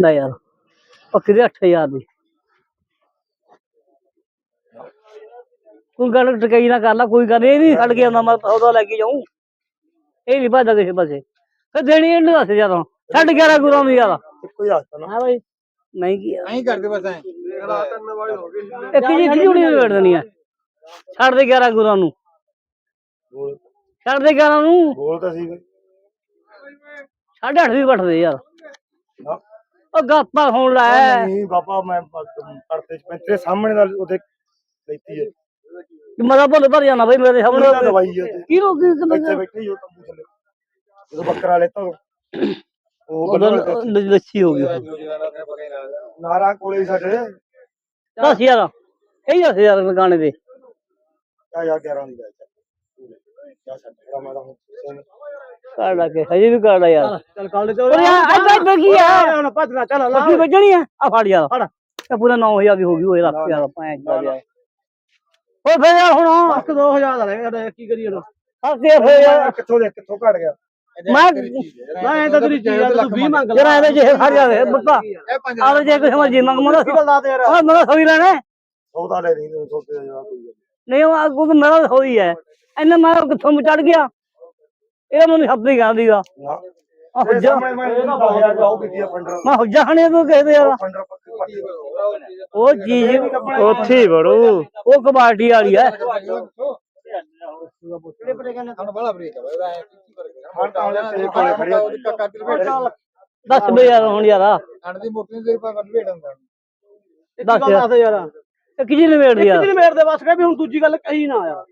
ਲੈ ਯਾਰ। ਬੱਕਰੀ ਦੇ 8000 ਦੀ। ਕੋਈ ਗੱਲ ਟਕਾਈ ਨਾ ਕਰ ਲਾ ਕੋਈ ਗੱਲ ਇਹ ਨਹੀਂ ਛੱਡ ਕੇ ਆਉਂਦਾ ਮੈਂ ਸੌਦਾ ਲੈ ਕੇ ਜਾਊਂ। ਇਹ ਨਹੀਂ ਭੱਜਦਾ ਕਿਸੇ ਪਾਸੇ। ਫਿਰ ਦੇਣੀ ਇਹਨੂੰ ਦੱਸ ਹੁਣ। ਛੱਡ 11 ਗੁਰਾਂ ਦੀ ਯਾਰ ਹੀ ਹੱਥ ਨਾ। ਹਾਂ ਬਾਈ। ਨਹੀਂ ਕੀ ਨਹੀਂ ਕਰਦੇ ਬਸ ਐ। ਇੱਕ ਜੀ ਖੜੀ ਹੋਣੀ ਵੇੜ ਦੇਣੀ ਆ। ਛੱਡ ਦੇ 11 ਗੁਰਾਂ ਨੂੰ। ਛੱਡ ਦੇ 11 ਨੂੰ। ਬੋਲ ਤਾਂ ਸੀ ਬਈ। ਸਾਢੇ ਅੱਠ ਵੀ ਵੱਟਦੇ ਯਾਰ। ਉਹ ਗਾਪਾ ਹੋਣ ਲੈ। ਨਹੀਂ ਬਾਬਾ ਮੈਂ ਪੜਤੇ ਤੇਰੇ ਸਾਹਮਣੇ ਦਾ ਉਹਦੇ ਲੈਤੀ ਹੈ ਮਜ਼ਾ ਭੁੱਲ ਭਰ ਜਾਣਾ ਬਈ ਮੇਰੇ ਸਾਹਮਣੇ। ਦਵਾਈ ਹੈ ਕੀ ਰੋਕੀ ਇੱਥੇ ਬੈਠੇ ਹੀ ਉਹ ਤੰਬੂ ਥੱਲੇ। ਜਦੋਂ ਬੱਕਰਾ ਲੈਤਾ ਉਹ ਉਹ ਉਹਦਾ ਲੱਛੀ ਹੋ ਗਈ। ਨਾਰਾ ਕੋਲੇ ਸਾਡੇ। ਦਸ ਯਾਰ ਇਹ ਦਸ ਯਾਰ ਲਗਾਣੇ ਦੇ। ਕਿਆ ਯਾਰ 11 ਦੀ ਲੈ ਕਿਆ ਛੱਡ ਜਿਹੜਾ ਮੈਂ ਤਾਂ ਕਾੜ ਕੇ ਹਜੇ ਵੀ ਕਾੜ ਯਾਰ। ਚੱਲ ਕਾਲ ਦੇ ਓਏ ਯਾਰ ਇੱਧਰ ਇੱਧਰ ਕੀ ਆ? ਹੁਣ ਭੱਜਣਾ ਚੱਲ ਬੱਕਰੀ ਵੱਜਣੀ ਆ? ਆ ਫੜ ਯਾਰ। ਫੜ। ਇਹ ਪੂਰਾ 9000 ਦੀ ਹੋ ਗਈ ਓਏ ਰੱਖ ਯਾਰ ਪੈਂਚ ਦਾ ਯਾਰ। ਓਏ ਫੇਰ ਯਾਰ ਹੁਣ ਲੱਖ 2000 ਦਾ ਰਹਿ ਕੀ ਕਰੀਏ ਹੁਣ? ਹੱਸੇ ਫੇਰ ਯਾਰ। ਕਿੱਥੋਂ ਦੇ ਕਿੱਥੋਂ ਘਟ ਗਿਆ? ਮੈਂ ਮੈਂ ਐਂ ਤਾਂ ਤੇਰੀ ਚੀਜ਼ ਤੂੰ 20 ਮੰਗ ਜਰਾ ਇਹਦੇ ਜੇ ਜਾਵੇ ਆਵੇ ਕਿਸੇ ਮਰਜ਼ੀ ਮੰਗ ਮੋਦਾ ਲਾ ਦੇ ਯਾਰ? ਹਾਂ ਮੈਂ ਸੋਈ ਲੈਣਾ। ਹੈ। ਸੌਦਾ ਲੈ ਨਹੀਂ ਸੌਦੇ ਦਾ ਜਵਾਬ ਕੋਈ ਗੱਲ ਨਹੀਂ ਉਹ ਮੇਰਾ ਹੋਈ ਹੈ ਇਹਨੇ ਮੈਂ ਕਿੱਥੋਂ ਚੜ ਗਿਆ? ਇਹ ਮੈਨੂੰ ਸ਼ਬਦ ਹੀ ਕਹਿੰਦੀਗਾ ਨਾ। ਆ ਹੁੱਜਾ। ਮੈਂ ਇਹਦਾ ਹੁੱਜਾ ਹਣੇ ਤੋਂ ਕਿਸੇ ਦੇ ਯਾਰ। ਉਹ ਚੀਜ਼ ਉੱਥੇ ਹੀ ਵੜੋ। ਉਹ ਕਬਾਡੀ ਵਾਲੀ ਹੈ ਕਹਿੰਦੇ ਇਹਦਾ ਦੱਸ ਬਈ ਯਾਰ ਹੁਣ ਯਾਰ। ਦੀ ਦੇ ਦੱਸ ਯਾਰ। ਇਹ ਯਾਰ। ਮੇਰ ਦੇ ਬਸ ਕਹਿ ਵੀ ਹੁਣ ਦੂਜੀ ਗੱਲ ਕਹੀ ਨਾ ਯਾਰ।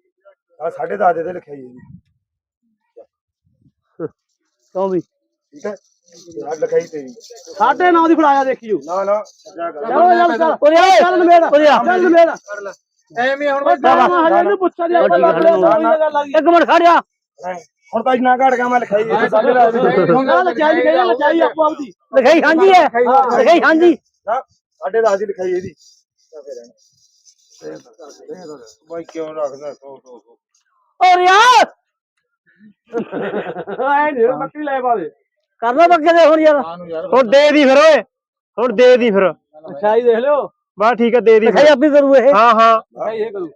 ਆ ਸਾਢੇ ਦਸ ਦੇ ਤੇ ਲਿਖਿਆ ਜੀ। ਕਿਉਂ ਵੀ? ਠੀਕ ਹੈ। ਆ ਲਿਖਾਈ ਤੇਰੀ। ਸਾਢੇ 9 ਦੀ ਫੜਾਇਆ ਦੇਖੀਓ। ਨਾ ਨਾ। ਜਾ ਕਰ। ਚਲੋ ਚੱਲ ਚੱਲ ਆ। ਚੱਲ ਨਵੇੜ ਚੱਲ ਨਵੇੜ ਐਵੇਂ ਹੁਣ ਮੈਂ ਹਜੇ ਇਹਨੂੰ ਪੁੱਛਿਆ ਨਹੀਂ ਆਪਾਂ ਲੱਗ ਰਿਹਾ ਗੱਲ ਆ ਗਈ। ਇੱਕ ਮਿੰਟ ਖੜ ਜਾ। ਨਹੀਂ, ਹੁਣ ਤਾਂ ਇੰਨਾ ਘਟ ਗਿਆ ਮੈਂ ਲਿਖਾਈ ਦੀ ਚਾਹੀ ਗਈ ਨਾ ਚਾਹੀ ਆਪੋ ਆਪਦੀ। ਲਿਖਾਈ ਹਾਂਜੀ ਹੈ। ਲਿਖਾਈ ਹਾਂਜੀ ਨਾ ਸਾਢੇ ਦਸ ਦੀ ਲਿਖਾਈ ਇਹਦੀ। ਬਾਈ ਕਿਉਂ ਰੱਖਦਾ? 100 200 ਔਰ ਯਾਰ! ਐ ਨਹੀਂ ਬੱਕਰੀ ਲੈ ਪਾਵੇ ਕਰ ਲੋ ਬੱਕੇ ਦੇ ਹੁਣ ਯਾਰ। ਹੁਣ ਦੇ ਦੀ ਫਿਰ ਓਏ। ਹੁਣ ਦੇ ਦੀ ਫਿਰ। ਚਾਹੀ ਦੇਖ ਲਿਓ। ਬਸ ਠੀਕ ਆ ਦੇ ਦੀ ਫਿਰ। ਆਪੀ ਕਰੂ ਇਹ। ਹਾਂ ਹਾਂ। ਚਾਹੀ ਇਹ ਕਰੂ।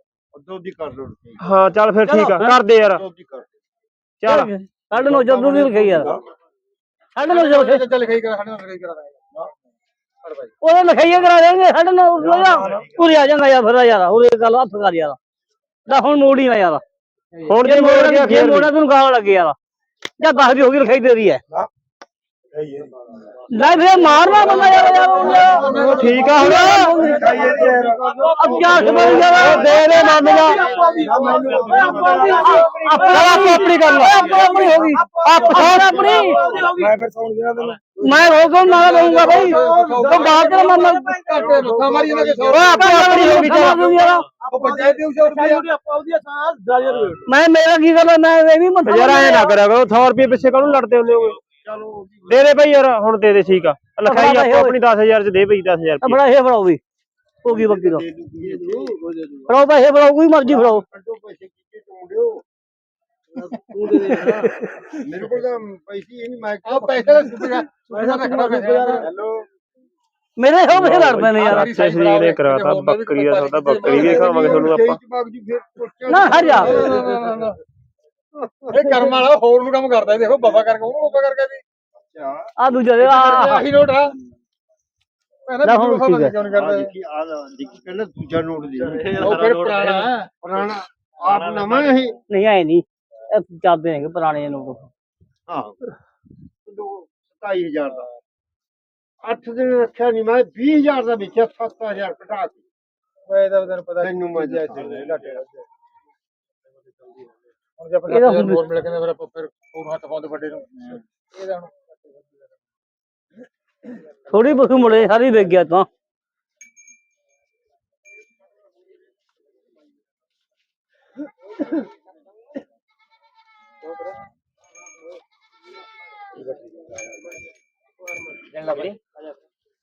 ਦੋ ਦੀ ਕਰ ਲੋ ਹਾਂ ਚੱਲ ਫਿਰ ਠੀਕ ਆ। ਕਰ ਦੇ ਯਾਰ। ਦੋ ਦੀ ਕਰ ਚੱਲ। ਸਾਢੇ ਨੌ ਜਦੋਂ ਦੀ ਲਿਖਾਈ ਯਾਰ ਸਾਢੇ ਨੌ ਜਦੋਂ। ਲਿਖਾਈ- ਚੱਲ ਲਿਖਾਈ ਕਰਾ ਸਾਡੇ ਨਾਲ ਲਿਖਾਈ ਕਰਾ ਉਹਦੇ ਲਿਖਾਈਆਂ ਕਰਾ ਦੇਣਗੇ ਸਾਢੇ ਨੌ ਲੈ ਜਾ ਉਰੇ ਆ ਜਾਂਗਾ ਯਾਰ ਫਿਰ ਯਾਰ ਉਰੇ ਗੱਲ ਹੱਥ ਕਰ ਯਾਰ। ਦਾ ਹੁਣ ਮੋੜੀ ਨਾ ਯਾਰ। ਹੁਣ ਜੇ ਮੋੜ ਗਿਆ ਜੇ ਫੇਰ ਮੋੜਾ ਤੈਨੂੰ ਗਾਲ ਲੱਗੇ ਯਾਰ। ਜਾਂ ਦਸ ਦੀ ਹੋ ਗਈ ਲਿਖਾਈ ਤੇਰੀ ਹੈ ਸਹੀ ਹੈ ਲੈ ਫਿਰ ਮਾਰਨਾ ਬੰਦਾ ਯਾਰ ਯਾਰ ਠੀਕ ਆ ਹੁਣ। ਕਿਆ ਸਮਝ ਗਿਆ ਦੇ ਦੇ ਮੰਨ ਜਾ ਆਪਣੀ ਆਪਣੀ ਹੋ ਗਈ। ਆਪ ਆਪਣੀ ਮੈਂ ਫਿਰ ਸੌਣ ਦੇਣਾ ਤੈਨੂੰ। ਮੈਂ ਨਾ ਰਹੂੰਗਾ ਭਾਈ ਤੂੰ ਬਾਹਰ ਕਰ ਮੰਨ ਘੱਟੇ ਮੱਥਾ ਮਾਰੀ ਜਾਂਦਾ ਕਿ ਓਏ ਆਪਣੀ ਆਪਣੀ ਹੋ ਗਈ ਯਾਰ ਉਹ ਪੰਚਾਇਤ ਦੇ। ਉਸੇ ਰੁਪਏ ਆਪੋ ਆਪਦੀ ਸਾਲ ਦਾਜਰ ਮੈਂ ਮੇਰਾ ਕੀ ਕਰਨਾ ਮੈਂ ਇਹ ਵੀ ਮੱਥਾ ਯਾਰ ਐ ਨਾ ਕਰਿਆ ਕਰੋ 100 ਰੁਪਏ ਪਿੱਛੇ ਕਾਹਨੂੰ ਲੜਦੇ ਹੁੰਦੇ ਹੋਗੇ? ਦੇ ਦੇ ਭਾਈ ਯਾਰ ਹੁਣ ਦੇ ਦੇ ਠੀਕ ਆ। ਲਿਖਾਈ ਆਪੋ ਆਪਣੀ 10000 ਚ ਦੇ ਭਾਈ 10000 ਰੁਪਏ। ਬੜਾ ਇਹ ਫੜਾਓ ਵੀ। ਹੋ ਗਈ ਬੱਕੀ ਦਾ। ਫੜਾਓ ਪੈਸੇ ਫੜਾਓ ਕੋਈ ਮਰਜ਼ੀ ਫੜਾਓ। ਮੇਰੇ ਕੋਲ ਤਾਂ ਪੈਸੇ ਹੀ ਨਹੀਂ ਮੈਂ ਆ ਪੈਸੇ ਦਾ ਸੁਪਰ ਪੈਸਾ ਰੱਖਣਾ ਪੈਸਾ ਹੈਲੋ। ਮੇਰੇ ਹੋ ਪੈਸੇ ਲੜ ਪੈਣੇ ਯਾਰ। ਅੱਛਾ ਸ਼ਰੀਰ ਨੇ ਕਰਾਤਾ ਬੱਕਰੀ ਦਾ ਸੌਦਾ ਬੱਕਰੀ ਵੀ ਖਾਵਾਂਗੇ ਤੁਹਾਨੂੰ ਆਪਾਂ। ਨਾ ਹਟ ਜਾ। ਇਹ ਕਰਮ ਵਾਲਾ ਹੋਰ ਨੂੰ ਕੰਮ ਕਰਦਾ ਦੇਖੋ ਬਾਬਾ ਕਰਕੇ ਉਹਨੂੰ ਬਾਬਾ ਕਰਕੇ ਵੀ। ਆ ਦੂਜਾ ਦੇ ਆ ਆਹੀ ਨੋਟ ਆ। ਲੈ ਨਾ ਹੁਣ ਠੀਕ ਹੈ। ਕਿਉਂ ਨਹੀਂ ਕਰਦਾ ਦੇਖੀ ਆ ਦੇਖੀ ਪਹਿਲਾਂ ਦੂਜਾ ਨੋਟ ਦੇ ਉਹ ਫਿਰ ਪੁਰਾਣਾ। ਹੈ ਪੁਰਾਣਾ। ਆਪ ਨਵਾਂ ਇਹ? ਨਹੀਂ ਆਏ ਨਹੀਂ। ਇਹ ਚੱਲਦੇ ਹੈਗੇ ਪੁਰਾਣੇ ਨੂੰ ਹਾਂ 27000 ਦਾ 8 ਦਿਨ ਰੱਖਿਆ ਨਹੀਂ ਮੈਂ 20000 ਦਾ ਵੇਚਿਆ 7000 ਘਟਾ ਕੇ। ਮੈਂ ਤਾਂ ਤੈਨੂੰ ਪਤਾ ਤੈਨੂੰ ਮੈਂ ਦੇ ਘਾਟੇ ਹੁਣ ਜੇ ਆਪਾਂ ਹੋਰ ਮਿਲ ਕੇ ਫਿਰ ਆਪਾਂ ਫਿਰ ਹੋਰ ਹੱਥ ਪਾਉਂਦੇ ਵੱਡੇ ਨੂੰ। ਇਹਦਾ ਹੁਣ ਥੋੜੀ ਬਸੂ ਮੁੜੇ ਸਾਰੀ ਵੇਚ ਗਿਆ ਤਾਂ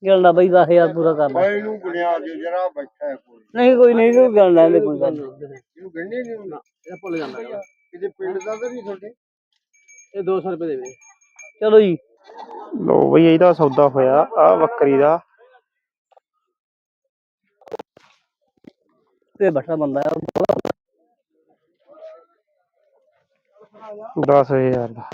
ਗਿਲਦਾ ਬਈ 10000 ਪੂਰਾ ਕਰ ਲੈ ਇਹਨੂੰ ਗੁਣਿਆ ਜੋ ਜਰਾ ਬੈਠਾ ਹੈ ਕੋਈ ਨਹੀਂ ਕੋਈ ਨਹੀਂ ਕੋਈ ਗੱਲ ਲੈਂਦੇ ਕੋਈ ਗੱਲ ਨੀ। ਇਹਨੂੰ ਗੰਢੇ ਨਹੀਂ ਹੁੰਦਾ ਇਹ ਭੁੱਲ ਜਾਂਦਾ ਕਿਤੇ ਪਿੰਡ ਦਾ ਤਾਂ ਨਹੀਂ ਤੁਹਾਡੇ ਇਹ 200 ਰੁਪਏ ਦੇ ਦੇ ਚਲੋ ਜੀ ਲੋ ਬਈ ਇਹਦਾ ਸੌਦਾ ਹੋਇਆ ਆ ਬੱਕਰੀ ਦਾ। ਤੇ ਬੈਠਾ ਬੰਦਾ ਹੈ। 10000 ਦਾ।